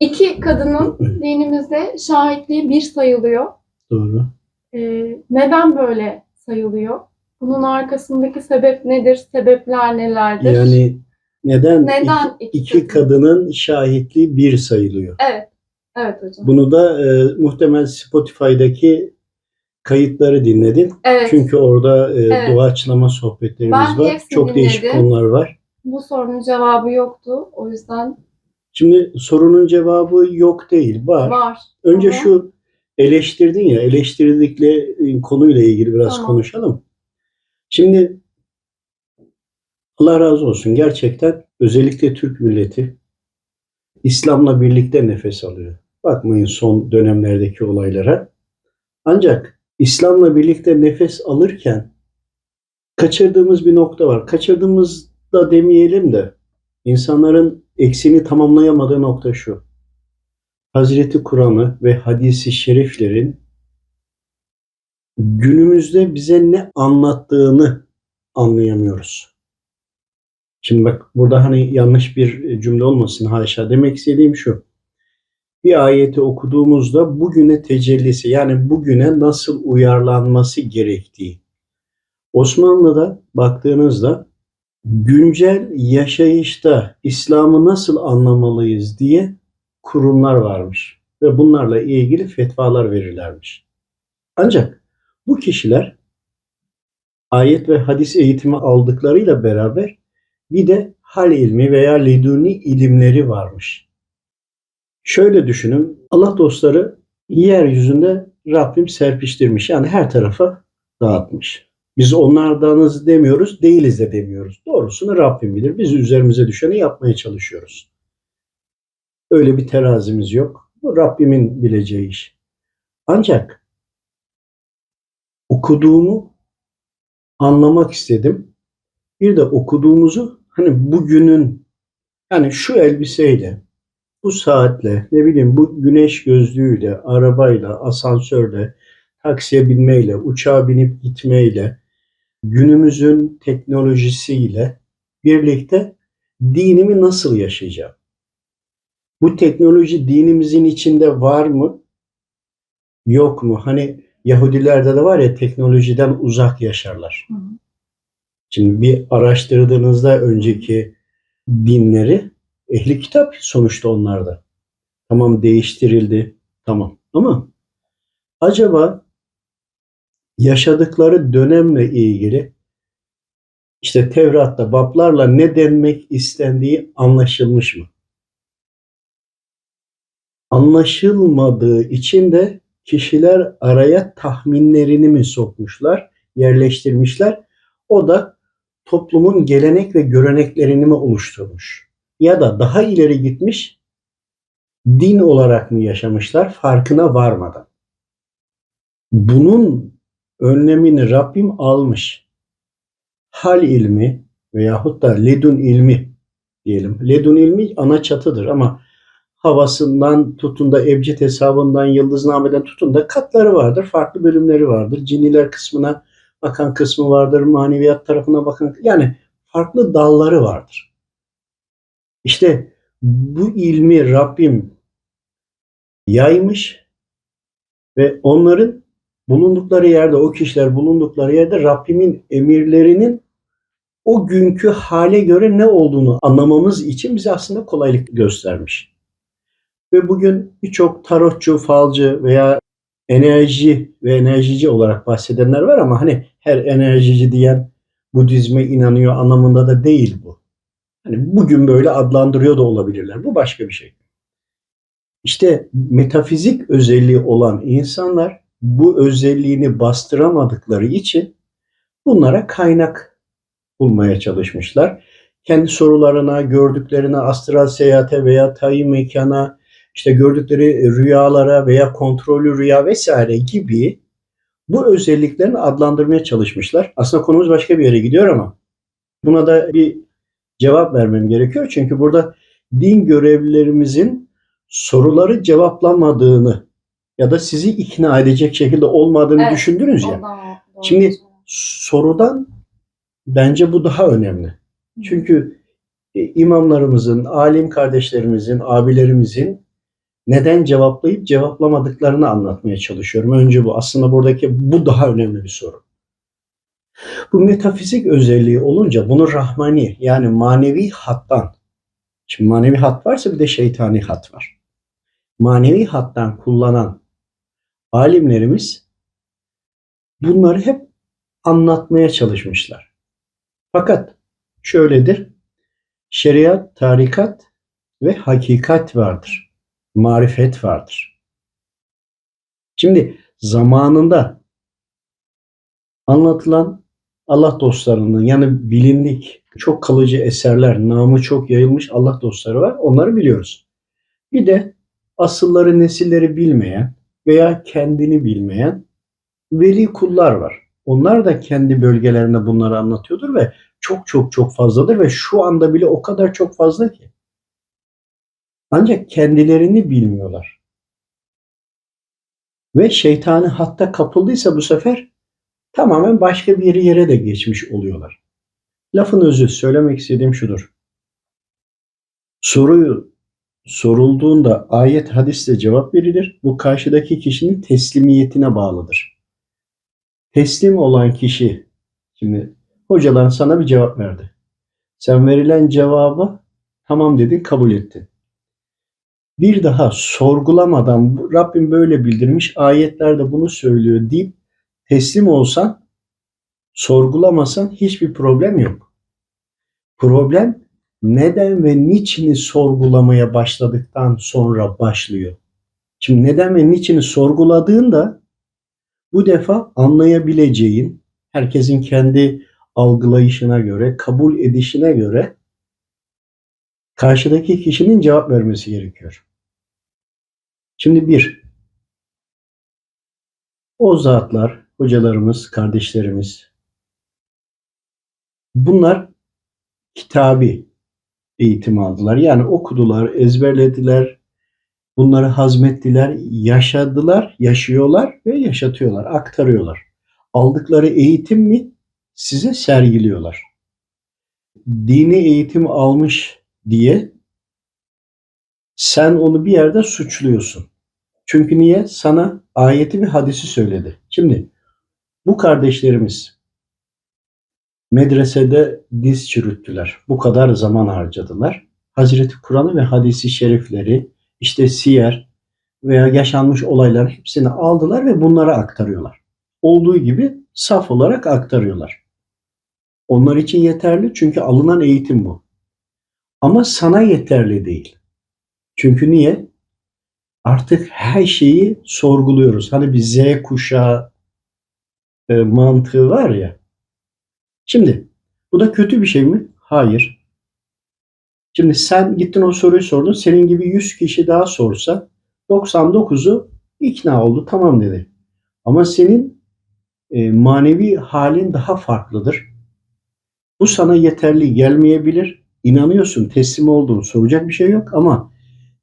İki kadının dinimizde şahitliği bir sayılıyor. Doğru. Ee, neden böyle sayılıyor? Bunun arkasındaki sebep nedir? Sebepler nelerdir? Yani neden, Neden iki, iki iki kadın? kadının şahitliği bir sayılıyor? Evet. Evet hocam. Bunu da e, muhtemel Spotify'daki kayıtları dinledin. Evet. Çünkü orada e, Evet. doğaçlama sohbetlerimiz Ben var. Çok değişik dinledim. konular var. Bu sorunun cevabı yoktu. O yüzden Şimdi sorunun cevabı yok değil, var. var. Önce Hı hı. şu eleştirdin ya, eleştirdikle e, konuyla ilgili biraz Tamam. konuşalım. Şimdi Allah razı olsun gerçekten özellikle Türk milleti İslam'la birlikte nefes alıyor. Bakmayın son dönemlerdeki olaylara. Ancak İslam'la birlikte nefes alırken kaçırdığımız bir nokta var. Kaçırdığımız da demeyelim de insanların eksini tamamlayamadığı nokta şu. Hazreti Kur'an'ı ve hadisi şeriflerin günümüzde bize ne anlattığını anlayamıyoruz. Şimdi bak burada hani yanlış bir cümle olmasın haşa. Demek istediğim şu. Bir ayeti okuduğumuzda bugüne tecellisi yani bugüne nasıl uyarlanması gerektiği. Osmanlı'da baktığınızda güncel yaşayışta İslam'ı nasıl anlamalıyız diye kurumlar varmış ve bunlarla ilgili fetvalar verirlermiş. Ancak bu kişiler ayet ve hadis eğitimi aldıklarıyla beraber bir de hal ilmi veya leduni ilimleri varmış. Şöyle düşünün, Allah dostları yeryüzünde Rabbim serpiştirmiş. Yani her tarafa dağıtmış. Biz onlardanız demiyoruz, değiliz de demiyoruz. Doğrusunu Rabbim bilir. Biz üzerimize düşeni yapmaya çalışıyoruz. Öyle bir terazimiz yok. Bu Rabbimin bileceği iş. Ancak okuduğumu anlamak istedim. Bir de okuduğumuzu hani bugünün yani şu elbiseyle, bu saatle, ne bileyim bu güneş gözlüğüyle, arabayla, asansörle, taksiye binmeyle, uçağa binip gitmeyle, günümüzün teknolojisiyle birlikte dinimi nasıl yaşayacağım? Bu teknoloji dinimizin içinde var mı? Yok mu? Hani Yahudilerde de var ya teknolojiden uzak yaşarlar. Hı hı. Şimdi bir araştırdığınızda önceki dinleri ehli kitap sonuçta onlarda. Tamam değiştirildi. Tamam. Ama acaba yaşadıkları dönemle ilgili işte Tevrat'ta bablarla ne denmek istendiği anlaşılmış mı? Anlaşılmadığı için de kişiler araya tahminlerini mi sokmuşlar, yerleştirmişler? O da toplumun gelenek ve göreneklerini mi oluşturmuş? Ya da daha ileri gitmiş, din olarak mı yaşamışlar farkına varmadan? Bunun önlemini Rabbim almış. Hal ilmi veyahut da ledun ilmi diyelim. Ledun ilmi ana çatıdır ama havasından tutun da ebced hesabından, yıldıznameden tutun da katları vardır, farklı bölümleri vardır. Ciniler kısmına bakan kısmı vardır, maneviyat tarafına bakan yani farklı dalları vardır. İşte bu ilmi Rabbim yaymış ve onların bulundukları yerde, o kişiler bulundukları yerde Rabbimin emirlerinin o günkü hale göre ne olduğunu anlamamız için bize aslında kolaylık göstermiş. Ve bugün birçok tarotçu, falcı veya enerji ve enerjici olarak bahsedenler var ama hani her enerjici diyen Budizme inanıyor anlamında da değil bu. Hani bugün böyle adlandırıyor da olabilirler. Bu başka bir şey. İşte metafizik özelliği olan insanlar bu özelliğini bastıramadıkları için bunlara kaynak bulmaya çalışmışlar. Kendi sorularına, gördüklerine, astral seyahate veya tayin mekana, işte gördükleri rüyalara veya kontrollü rüya vesaire gibi bu özelliklerini adlandırmaya çalışmışlar. Aslında konumuz başka bir yere gidiyor ama buna da bir cevap vermem gerekiyor. Çünkü burada din görevlilerimizin soruları cevaplamadığını ya da sizi ikna edecek şekilde olmadığını Evet, düşündünüz ya. Doğru. Şimdi sorudan bence bu daha önemli. Çünkü e, imamlarımızın, alim kardeşlerimizin, abilerimizin neden cevaplayıp cevaplamadıklarını anlatmaya çalışıyorum. Önce bu. Aslında buradaki bu daha önemli bir soru. Bu metafizik özelliği olunca bunu rahmani yani manevi hattan Şimdi manevi hat varsa bir de şeytani hat var. Manevi hattan kullanan alimlerimiz bunları hep anlatmaya çalışmışlar. Fakat şöyledir. Şeriat, tarikat ve hakikat vardır. Marifet vardır. Şimdi zamanında anlatılan Allah dostlarının yani bilindik çok kalıcı eserler, namı çok yayılmış Allah dostları var. Onları biliyoruz. Bir de asılları, nesilleri bilmeyen veya kendini bilmeyen veli kullar var. Onlar da kendi bölgelerinde bunları anlatıyordur ve çok çok çok fazladır ve şu anda bile o kadar çok fazla ki. Ancak kendilerini bilmiyorlar. Ve şeytanı hatta kapıldıysa bu sefer tamamen başka bir yere de geçmiş oluyorlar. Lafın özü söylemek istediğim şudur. Soruyu sorulduğunda ayet hadisle cevap verilir. Bu karşıdaki kişinin teslimiyetine bağlıdır. Teslim olan kişi, şimdi hocalar sana bir cevap verdi. Sen verilen cevabı tamam dedin, kabul ettin. Bir daha sorgulamadan Rabbim böyle bildirmiş, ayetlerde bunu söylüyor deyip teslim olsan, sorgulamasan hiçbir problem yok. Problem neden ve niçini sorgulamaya başladıktan sonra başlıyor. Şimdi neden ve niçini sorguladığında bu defa anlayabileceğin, herkesin kendi algılayışına göre, kabul edişine göre karşıdaki kişinin cevap vermesi gerekiyor. Şimdi bir, o zatlar, hocalarımız, kardeşlerimiz, bunlar kitabi eğitim aldılar. Yani okudular, ezberlediler, bunları hazmettiler, yaşadılar, yaşıyorlar ve yaşatıyorlar, aktarıyorlar. Aldıkları eğitim mi size sergiliyorlar. Dini eğitim almış diye sen onu bir yerde suçluyorsun. Çünkü niye? Sana ayeti ve hadisi söyledi. Şimdi bu kardeşlerimiz medresede diz çürüttüler. Bu kadar zaman harcadılar. Hazreti Kur'an'ı ve hadisi şerifleri, işte siyer veya yaşanmış olayların hepsini aldılar ve bunlara aktarıyorlar. Olduğu gibi saf olarak aktarıyorlar. Onlar için yeterli çünkü alınan eğitim bu. Ama sana yeterli değil. Çünkü niye? Artık her şeyi sorguluyoruz. Hani bir Z kuşağı e, mantığı var ya. Şimdi bu da kötü bir şey mi? Hayır. Şimdi sen gittin o soruyu sordun. Senin gibi 100 kişi daha sorsa 99'u ikna oldu. Tamam dedi. Ama senin e, manevi halin daha farklıdır. Bu sana yeterli gelmeyebilir. İnanıyorsun, teslim oldun, soracak bir şey yok ama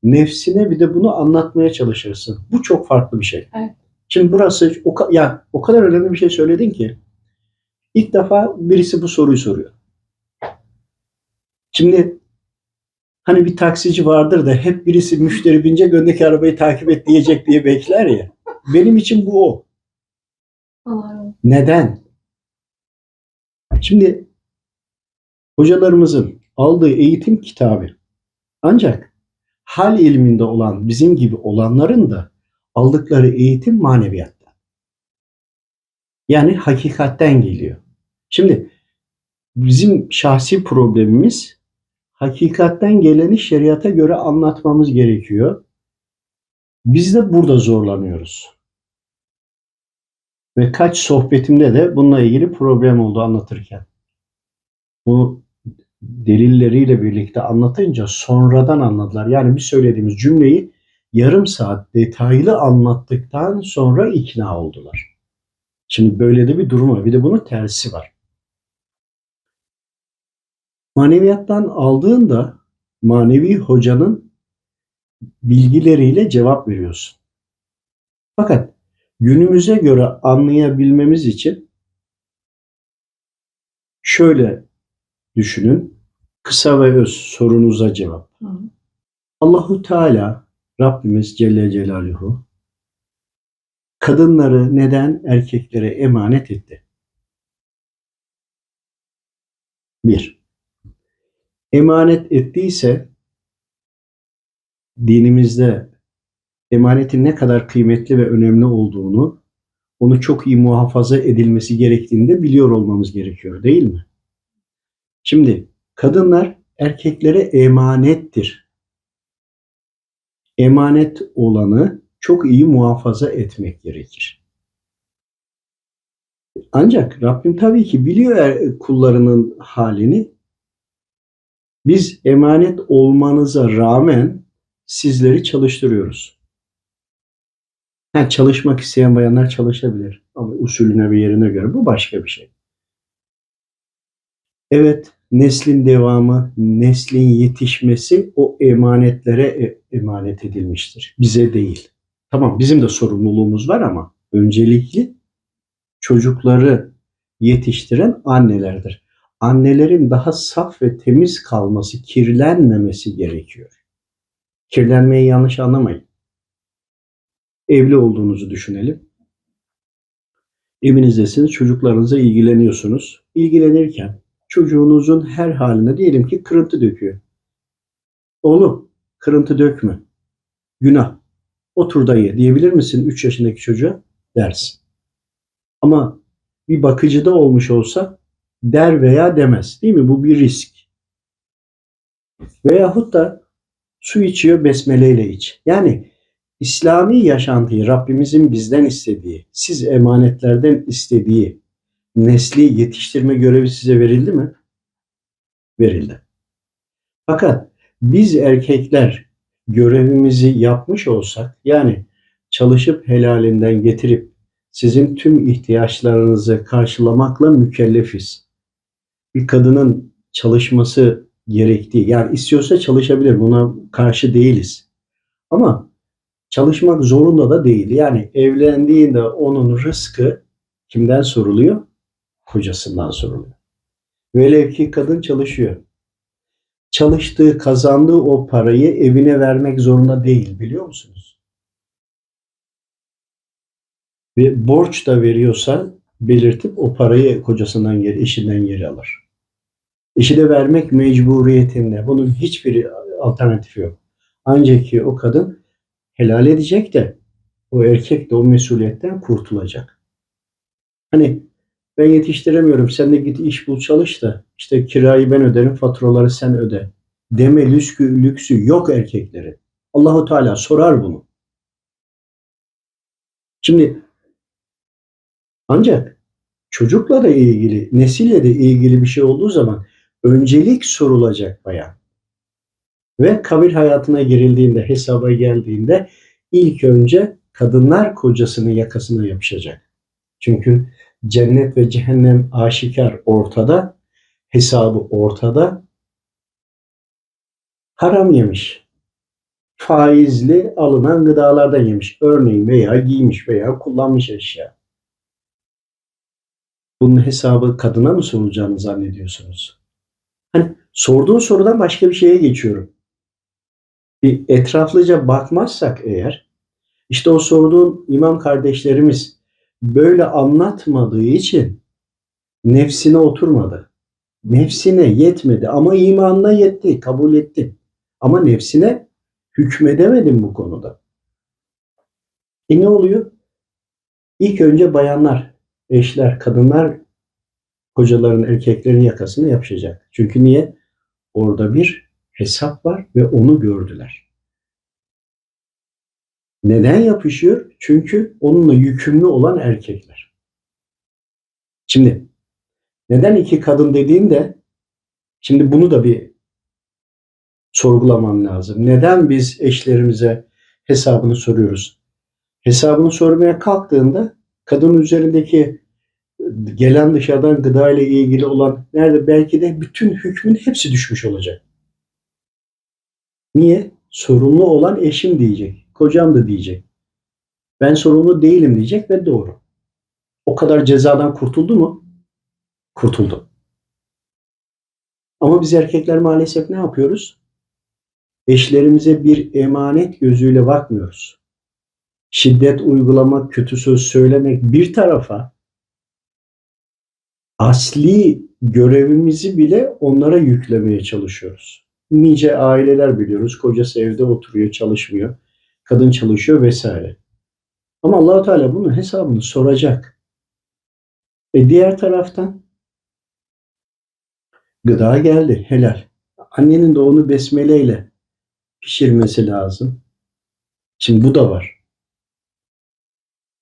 nefsine bir de bunu anlatmaya çalışırsın. Bu çok farklı bir şey. Evet. Şimdi burası o, ya, o kadar önemli bir şey söyledin ki ilk defa birisi bu soruyu soruyor. Şimdi hani bir taksici vardır da hep birisi müşteri binecek öndeki arabayı takip et diyecek diye bekler ya. Benim için bu o. Neden? Şimdi hocalarımızın aldığı eğitim kitabı ancak hal ilminde olan bizim gibi olanların da aldıkları eğitim maneviyattan. Yani hakikatten geliyor. Şimdi bizim şahsi problemimiz hakikatten geleni şeriata göre anlatmamız gerekiyor. Biz de burada zorlanıyoruz. Ve kaç sohbetimde de bununla ilgili problem oldu anlatırken. Bu delilleriyle birlikte anlatınca sonradan anladılar. Yani bir söylediğimiz cümleyi yarım saat detaylı anlattıktan sonra ikna oldular. Şimdi böyle de bir durum var. Bir de bunun tersi var. Maneviyattan aldığında manevi hocanın bilgileriyle cevap veriyorsun. Fakat günümüze göre anlayabilmemiz için şöyle düşünün. Kısa ve öz sorunuza cevap. Allahu Teala Rabbimiz Celle Celaluhu kadınları neden erkeklere emanet etti? Bir, emanet ettiyse dinimizde emanetin ne kadar kıymetli ve önemli olduğunu, onu çok iyi muhafaza edilmesi gerektiğini de biliyor olmamız gerekiyor değil mi? Şimdi kadınlar erkeklere emanettir. Emanet olanı çok iyi muhafaza etmek gerekir. Ancak Rabbim tabii ki biliyor er- kullarının halini. Biz emanet olmanıza rağmen sizleri çalıştırıyoruz. Ha, çalışmak isteyen bayanlar çalışabilir. Ama usulüne ve yerine göre bu başka bir şey. Evet, neslin devamı, neslin yetişmesi o emanetlere e- emanet edilmiştir. Bize değil. Tamam bizim de sorumluluğumuz var ama öncelikli çocukları yetiştiren annelerdir. Annelerin daha saf ve temiz kalması, kirlenmemesi gerekiyor. Kirlenmeyi yanlış anlamayın. Evli olduğunuzu düşünelim. Evinizdesiniz, çocuklarınıza ilgileniyorsunuz. İlgilenirken çocuğunuzun her haline diyelim ki kırıntı döküyor. Oğlum kırıntı dökme. Günah. Otur da ye diyebilir misin 3 yaşındaki çocuğa? Dersin. Ama bir bakıcıda olmuş olsa der veya demez. Değil mi? Bu bir risk. Veyahut da su içiyor besmeleyle iç. Yani İslami yaşantıyı Rabbimizin bizden istediği, siz emanetlerden istediği nesli yetiştirme görevi size verildi mi? Verildi. Fakat biz erkekler görevimizi yapmış olsak, yani çalışıp helalinden getirip sizin tüm ihtiyaçlarınızı karşılamakla mükellefiz. Bir kadının çalışması gerektiği, yani istiyorsa çalışabilir, buna karşı değiliz. Ama çalışmak zorunda da değil. Yani evlendiğinde onun rızkı kimden soruluyor? Kocasından soruluyor. Velev ki kadın çalışıyor. Çalıştığı, kazandığı o parayı evine vermek zorunda değil biliyor musunuz? Ve borç da veriyorsa belirtip o parayı kocasından geri, eşinden geri alır. Eşi de vermek mecburiyetinde. Bunun hiçbir alternatifi yok. Ancak ki o kadın helal edecek de o erkek de o mesuliyetten kurtulacak. Hani ben yetiştiremiyorum sen de git iş bul çalış da işte kirayı ben öderim faturaları sen öde deme lüksü, lüksü yok erkeklerin. Allahu Teala sorar bunu. Şimdi ancak çocukla da ilgili, nesille de ilgili bir şey olduğu zaman öncelik sorulacak bayan. Ve kabir hayatına girildiğinde, hesaba geldiğinde ilk önce kadınlar kocasının yakasına yapışacak. Çünkü cennet ve cehennem aşikar ortada, hesabı ortada. Haram yemiş. Faizli alınan gıdalardan yemiş. Örneğin veya giymiş veya kullanmış eşya. Bunun hesabı kadına mı sorulacağını zannediyorsunuz? Hani sorduğun sorudan başka bir şeye geçiyorum. Bir etraflıca bakmazsak eğer, işte o sorduğun imam kardeşlerimiz böyle anlatmadığı için nefsine oturmadı. Nefsine yetmedi ama imanına yetti, kabul etti. Ama nefsine hükmedemedim bu konuda. E ne oluyor? İlk önce bayanlar, eşler, kadınlar kocaların, erkeklerin yakasını yapışacak. Çünkü niye? Orada bir hesap var ve onu gördüler. Neden yapışıyor? Çünkü onunla yükümlü olan erkekler. Şimdi neden iki kadın dediğinde şimdi bunu da bir sorgulaman lazım. Neden biz eşlerimize hesabını soruyoruz? Hesabını sormaya kalktığında kadın üzerindeki gelen dışarıdan gıda ile ilgili olan nerede belki de bütün hükmün hepsi düşmüş olacak. Niye? Sorumlu olan eşim diyecek. Kocam da diyecek. Ben sorumlu değilim diyecek ve doğru. O kadar cezadan kurtuldu mu? Kurtuldu. Ama biz erkekler maalesef ne yapıyoruz? eşlerimize bir emanet gözüyle bakmıyoruz. Şiddet uygulamak, kötü söz söylemek bir tarafa asli görevimizi bile onlara yüklemeye çalışıyoruz. Nice aileler biliyoruz. Kocası evde oturuyor, çalışmıyor. Kadın çalışıyor vesaire. Ama allah Teala bunun hesabını soracak. E diğer taraftan gıda geldi, helal. Annenin de onu besmeleyle pişirmesi lazım. Şimdi bu da var.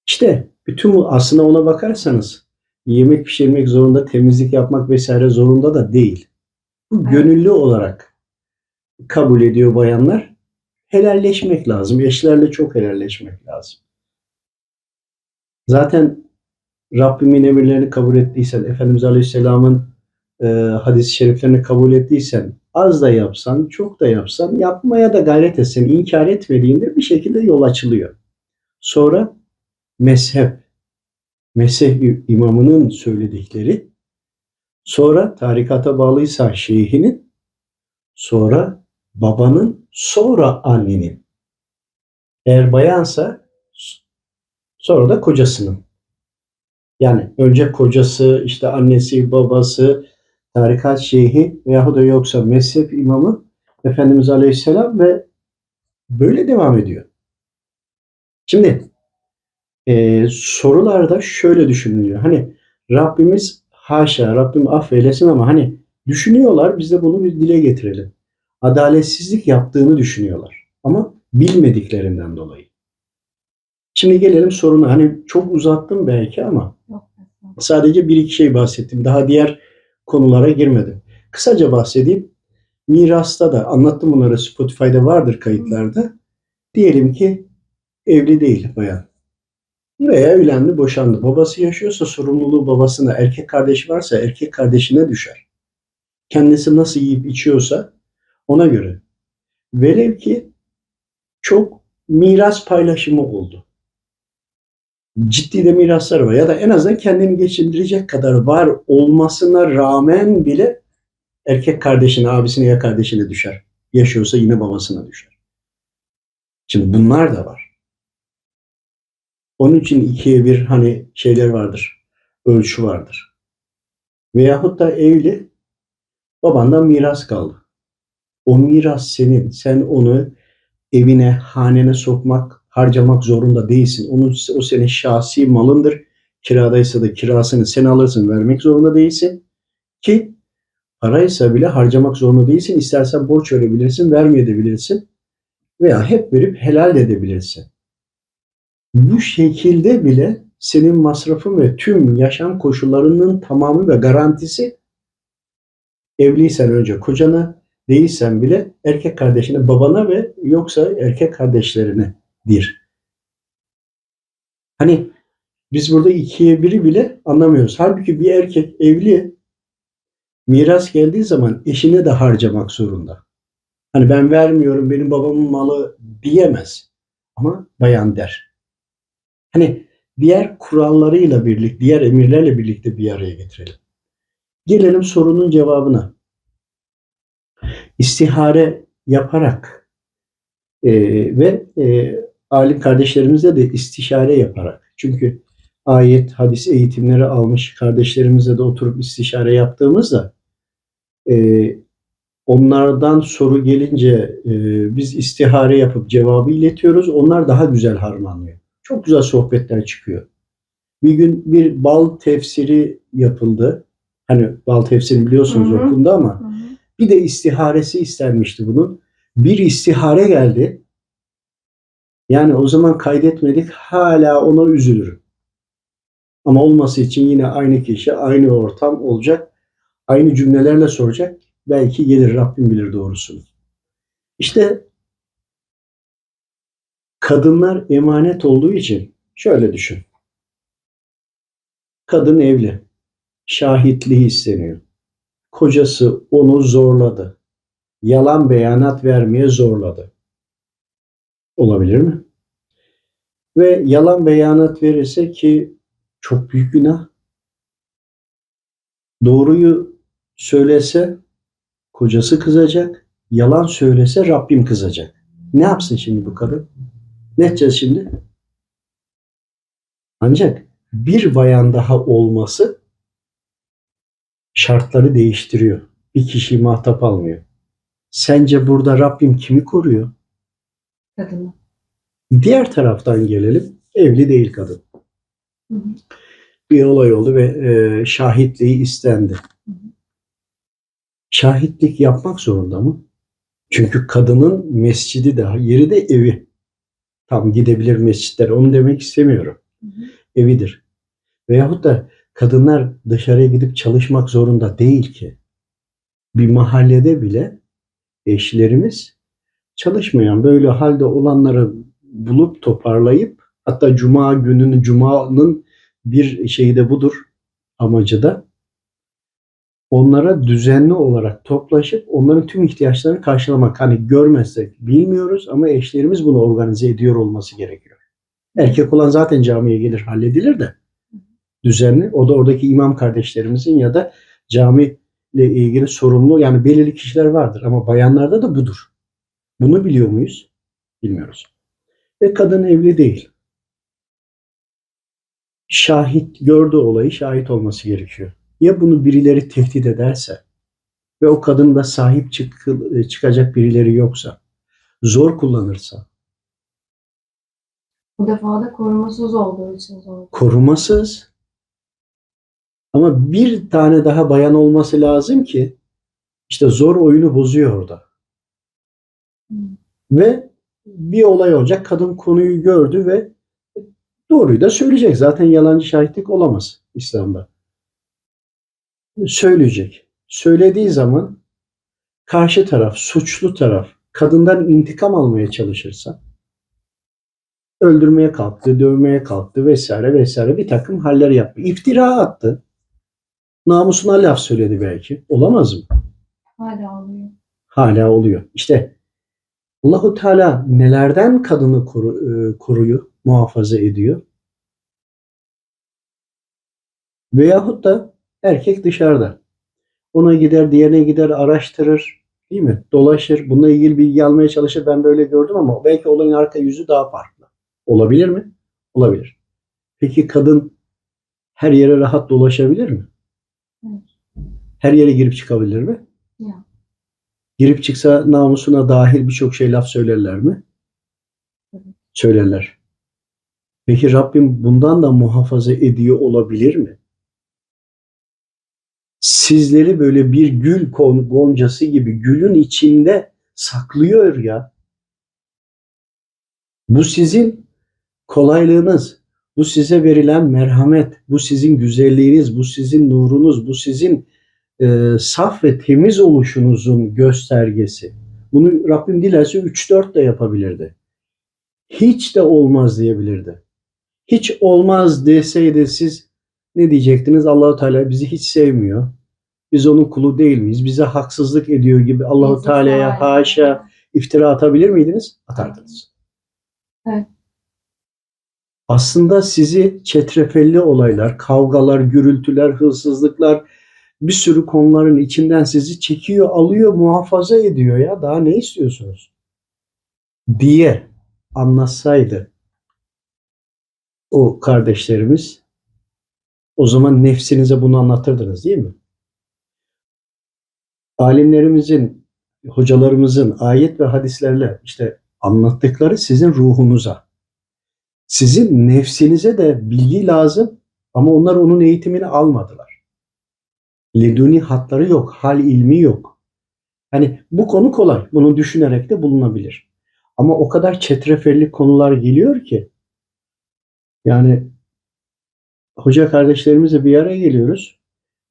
İşte bütün bu aslında ona bakarsanız yemek pişirmek zorunda, temizlik yapmak vesaire zorunda da değil. Bu gönüllü olarak kabul ediyor bayanlar. Helalleşmek lazım. Eşlerle çok helalleşmek lazım. Zaten Rabbimin emirlerini kabul ettiysen, Efendimiz Aleyhisselam'ın e, hadis-i şeriflerini kabul ettiysen, az da yapsan, çok da yapsan, yapmaya da gayret etsen, inkar etmediğinde bir şekilde yol açılıyor. Sonra mezhep, mezhep imamının söyledikleri, sonra tarikata bağlıysa şeyhinin, sonra babanın, sonra annenin. Eğer bayansa sonra da kocasının. Yani önce kocası, işte annesi, babası, tarikat şeyhi veyahut da yoksa mezhep imamı Efendimiz Aleyhisselam ve böyle devam ediyor. Şimdi e, sorularda şöyle düşünülüyor. Hani Rabbimiz haşa Rabbim affeylesin ama hani düşünüyorlar biz de bunu bir dile getirelim. Adaletsizlik yaptığını düşünüyorlar. Ama bilmediklerinden dolayı. Şimdi gelelim soruna. Hani çok uzattım belki ama sadece bir iki şey bahsettim. Daha diğer konulara girmedim. Kısaca bahsedeyim. Mirasta da anlattım bunları Spotify'da vardır kayıtlarda. Diyelim ki evli değil bayan. Veya evlendi, boşandı. Babası yaşıyorsa sorumluluğu babasına, erkek kardeşi varsa erkek kardeşine düşer. Kendisi nasıl yiyip içiyorsa ona göre. Velev ki çok miras paylaşımı oldu. Ciddi de miraslar var ya da en azından kendini geçindirecek kadar var olmasına rağmen bile erkek kardeşine, abisine ya kardeşine düşer. Yaşıyorsa yine babasına düşer. Şimdi bunlar da var. Onun için ikiye bir hani şeyler vardır. Ölçü vardır. Veyahut da evli babandan miras kaldı. O miras senin. Sen onu evine, hanene sokmak, harcamak zorunda değilsin. Onun, o senin şahsi malındır. Kiradaysa da kirasını sen alırsın, vermek zorunda değilsin. Ki paraysa bile harcamak zorunda değilsin. İstersen borç verebilirsin, vermeyebilirsin. Veya hep verip helal de edebilirsin. Bu şekilde bile senin masrafın ve tüm yaşam koşullarının tamamı ve garantisi evliysen önce kocana, değilsen bile erkek kardeşine, babana ve yoksa erkek kardeşlerine dir. Hani biz burada ikiye biri bile anlamıyoruz. Halbuki bir erkek evli miras geldiği zaman eşine de harcamak zorunda. Hani ben vermiyorum benim babamın malı diyemez. Ama bayan der. Hani diğer kurallarıyla birlikte, diğer emirlerle birlikte bir araya getirelim. Gelelim sorunun cevabına. İstihare yaparak e, ve e, alim kardeşlerimizle de istişare yaparak. Çünkü ayet, hadis eğitimleri almış kardeşlerimizle de oturup istişare yaptığımızda e, onlardan soru gelince e, biz istihare yapıp cevabı iletiyoruz. Onlar daha güzel harmanlıyor. Çok güzel sohbetler çıkıyor. Bir gün bir bal tefsiri yapıldı. Hani bal tefsiri biliyorsunuz Hı hı. okundu ama Hı hı. Bir de istiharesi istenmişti bunun. Bir istihare geldi. Yani o zaman kaydetmedik. Hala ona üzülürüm. Ama olması için yine aynı kişi, aynı ortam olacak. Aynı cümlelerle soracak. Belki gelir Rabbim bilir doğrusunu. İşte kadınlar emanet olduğu için şöyle düşün. Kadın evli. Şahitliği isteniyor. Kocası onu zorladı. Yalan beyanat vermeye zorladı. Olabilir mi? Ve yalan beyanat verirse ki çok büyük günah. Doğruyu söylese kocası kızacak. yalan söylese Rabbim kızacak. Ne yapsın şimdi bu kadın? Ne edeceğiz şimdi? Ancak bir bayan daha olması şartları değiştiriyor. Bir kişiyi muhatap almıyor. Sence burada Rabbim kimi koruyor? Kadını. Diğer taraftan gelelim. Evli değil kadın. Hı hı. Bir olay oldu ve e, şahitliği istendi. hı. Şahitlik yapmak zorunda mı? Çünkü kadının mescidi de yeri de evi. Tam gidebilir mescitler. Onu demek istemiyorum. Hı hı. Evidir. Veyahut da kadınlar dışarıya gidip çalışmak zorunda değil ki. Bir mahallede bile eşlerimiz çalışmayan böyle halde olanları bulup toparlayıp hatta cuma gününü cumanın bir şeyi de budur amacı da onlara düzenli olarak toplaşıp onların tüm ihtiyaçlarını karşılamak. Hani görmezsek bilmiyoruz ama eşlerimiz bunu organize ediyor olması gerekiyor. Erkek olan zaten camiye gelir halledilir de düzenli. O da oradaki imam kardeşlerimizin ya da cami ile ilgili sorumlu yani belirli kişiler vardır ama bayanlarda da budur. Bunu biliyor muyuz? Bilmiyoruz. Ve kadın evli değil. Şahit gördüğü olayı şahit olması gerekiyor. Ya bunu birileri tehdit ederse ve o kadın da sahip çık- çıkacak birileri yoksa, zor kullanırsa, Bu defa da korumasız olduğu için zor. korumasız ama bir tane daha bayan olması lazım ki işte zor oyunu bozuyor orada. Hı. Ve bir olay olacak. Kadın konuyu gördü ve doğruyu da söyleyecek. Zaten yalancı şahitlik olamaz İslam'da. Söyleyecek. Söylediği zaman karşı taraf, suçlu taraf kadından intikam almaya çalışırsa öldürmeye kalktı, dövmeye kalktı vesaire vesaire bir takım haller yaptı. İftira attı. Namusuna laf söyledi belki. Olamaz mı? Hala oluyor. hala oluyor. İşte Allahu Teala nelerden kadını koru, e, koruyor, muhafaza ediyor? Veyahut da erkek dışarıda. Ona gider, diğerine gider, araştırır. Değil mi? Dolaşır. Bununla ilgili bilgi almaya çalışır. Ben böyle gördüm ama belki olayın arka yüzü daha farklı. Olabilir mi? Olabilir. Peki kadın her yere rahat dolaşabilir mi? Her yere girip çıkabilir mi? Ya. Girip çıksa namusuna dahil birçok şey laf söylerler mi? Evet. Söylerler. Peki Rabbim bundan da muhafaza ediyor olabilir mi? Sizleri böyle bir gül goncası gibi gülün içinde saklıyor ya. Bu sizin kolaylığınız, bu size verilen merhamet, bu sizin güzelliğiniz, bu sizin nurunuz, bu sizin e, saf ve temiz oluşunuzun göstergesi. Bunu Rabbim dilerse 3-4 de yapabilirdi. Hiç de olmaz diyebilirdi. Hiç olmaz deseydi siz ne diyecektiniz? Allahu Teala bizi hiç sevmiyor. Biz onun kulu değil miyiz? Bize haksızlık ediyor gibi Allahu Teala'ya haşa iftira atabilir miydiniz? Atardınız. Evet. Aslında sizi çetrefelli olaylar, kavgalar, gürültüler, hırsızlıklar bir sürü konuların içinden sizi çekiyor, alıyor, muhafaza ediyor ya. Daha ne istiyorsunuz? diye anlatsaydı o kardeşlerimiz o zaman nefsinize bunu anlatırdınız değil mi? Alimlerimizin, hocalarımızın ayet ve hadislerle işte anlattıkları sizin ruhunuza, sizin nefsinize de bilgi lazım ama onlar onun eğitimini almadılar. Leduni hatları yok, hal ilmi yok. Hani bu konu kolay, bunu düşünerek de bulunabilir. Ama o kadar çetrefelli konular geliyor ki yani hoca kardeşlerimizle bir araya geliyoruz.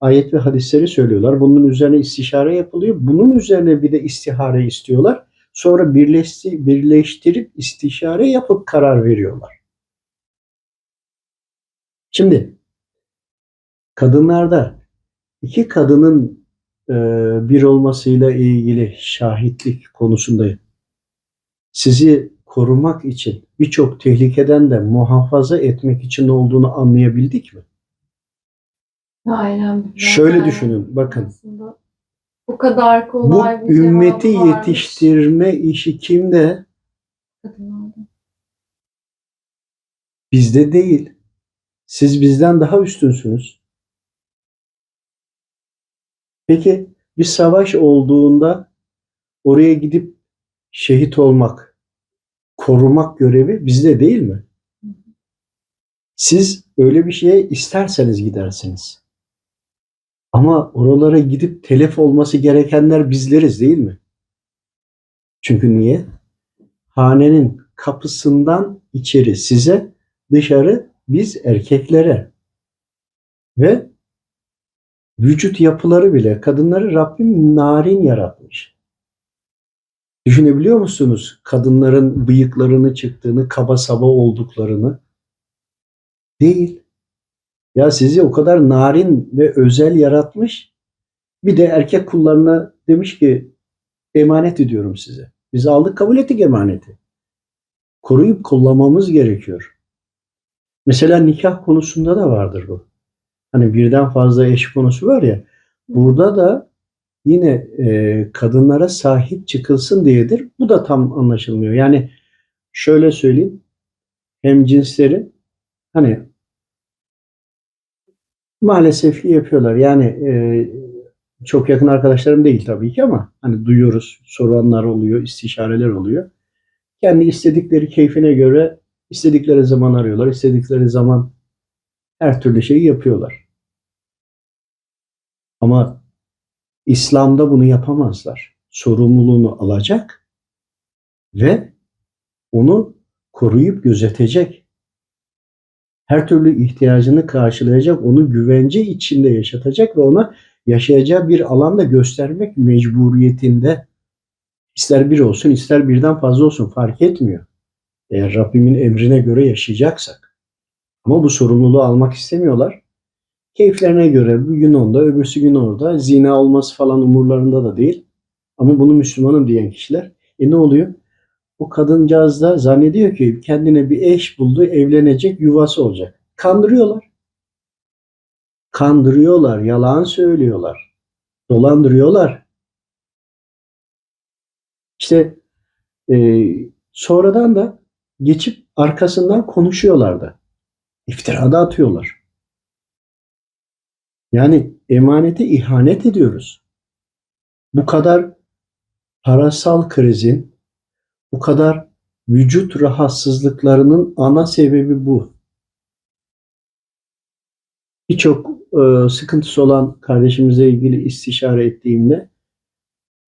Ayet ve hadisleri söylüyorlar. Bunun üzerine istişare yapılıyor. Bunun üzerine bir de istihare istiyorlar. Sonra birleşti, birleştirip istişare yapıp karar veriyorlar. Şimdi kadınlarda iki kadının e, bir olmasıyla ilgili şahitlik konusunda sizi korumak için birçok tehlikeden de muhafaza etmek için olduğunu anlayabildik mi? Aynen. Şöyle Zaten düşünün, bakın. Aslında Bu kadar Bu kolay bir ümmeti varmış yetiştirme işi kimde? kadınlarda. Bizde değil. Siz bizden daha üstünsünüz. Peki bir savaş olduğunda oraya gidip şehit olmak, korumak görevi bizde değil mi? Siz öyle bir şeye isterseniz gidersiniz. Ama oralara gidip telef olması gerekenler bizleriz değil mi? Çünkü niye? Hanenin kapısından içeri size, dışarı biz erkeklere. Ve vücut yapıları bile kadınları Rabbim narin yaratmış. Düşünebiliyor musunuz? Kadınların bıyıklarını çıktığını, kaba saba olduklarını. Değil. Ya sizi o kadar narin ve özel yaratmış. Bir de erkek kullarına demiş ki emanet ediyorum size. Biz aldık kabul ettik emaneti. Koruyup kullanmamız gerekiyor. Mesela nikah konusunda da vardır bu. Hani birden fazla eş konusu var ya. Burada da yine e, kadınlara sahip çıkılsın diyedir. Bu da tam anlaşılmıyor. Yani şöyle söyleyeyim. Hem cinsleri hani maalesef yapıyorlar. Yani e, çok yakın arkadaşlarım değil tabii ki ama hani duyuyoruz, soranlar oluyor, istişareler oluyor. Kendi istedikleri keyfine göre istedikleri zaman arıyorlar, istedikleri zaman her türlü şeyi yapıyorlar. Ama İslam'da bunu yapamazlar. Sorumluluğunu alacak ve onu koruyup gözetecek. Her türlü ihtiyacını karşılayacak, onu güvence içinde yaşatacak ve ona yaşayacağı bir alanda göstermek mecburiyetinde. İster bir olsun, ister birden fazla olsun fark etmiyor. Eğer Rabbimin emrine göre yaşayacaksak. Ama bu sorumluluğu almak istemiyorlar. Keyiflerine göre bir gün onda, öbürsü gün orada. Zina olması falan umurlarında da değil. Ama bunu Müslümanım diyen kişiler. E ne oluyor? O kadıncağız da zannediyor ki kendine bir eş buldu, evlenecek, yuvası olacak. Kandırıyorlar. Kandırıyorlar, yalan söylüyorlar. Dolandırıyorlar. İşte e, sonradan da geçip arkasından konuşuyorlar da. İftira da atıyorlar. Yani emanete ihanet ediyoruz. Bu kadar parasal krizin, bu kadar vücut rahatsızlıklarının ana sebebi bu. Birçok e, sıkıntısı olan kardeşimize ilgili istişare ettiğimde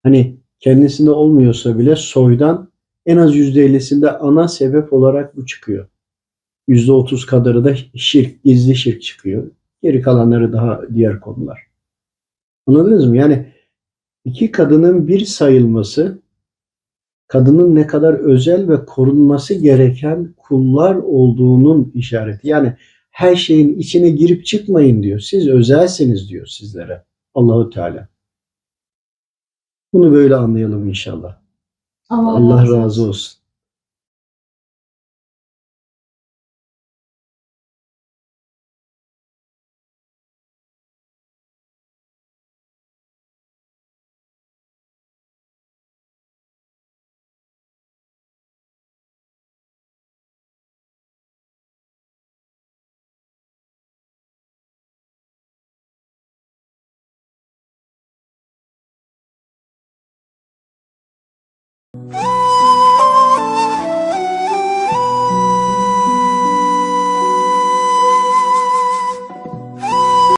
hani kendisinde olmuyorsa bile soydan en az %50'sinde ana sebep olarak bu çıkıyor. %30 kadarı da şirk, gizli şirk çıkıyor. Geri kalanları daha diğer konular. Anladınız mı? Yani iki kadının bir sayılması kadının ne kadar özel ve korunması gereken kullar olduğunun işareti. Yani her şeyin içine girip çıkmayın diyor. Siz özelsiniz diyor sizlere Allahu Teala. Bunu böyle anlayalım inşallah. Allah, razı olsun.